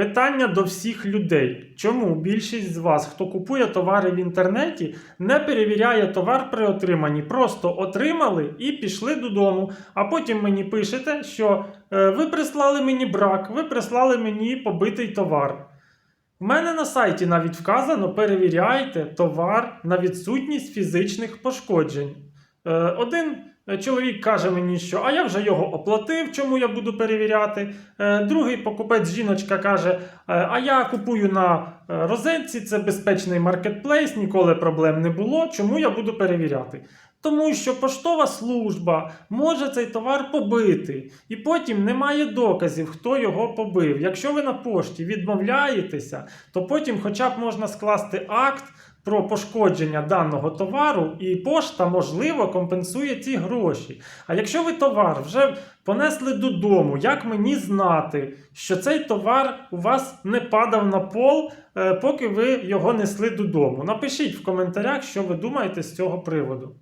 Питання до всіх людей. Чому більшість з вас, хто купує товари в інтернеті, не перевіряє товар при отриманні? Просто отримали і пішли додому. А потім мені пишете, що е, ви прислали мені брак, ви прислали мені побитий товар. В мене на сайті навіть вказано: перевіряйте товар на відсутність фізичних пошкоджень. Е, Один чоловік каже мені, що а я вже його оплатив, чому я буду перевіряти. Е, Другий покупець жіночка каже: «Е, А я купую на е, розетці, це безпечний маркетплейс, ніколи проблем не було. Чому я буду перевіряти? Тому що поштова служба може цей товар побити, і потім немає доказів, хто його побив. Якщо ви на пошті відмовляєтеся, то потім, хоча б можна скласти акт про пошкодження даного товару, і пошта, можливо, компенсує ці гроші. А якщо ви товар вже понесли додому, як мені знати, що цей товар у вас не падав на пол, е, поки ви його несли додому? Напишіть в коментарях, що ви думаєте з цього приводу.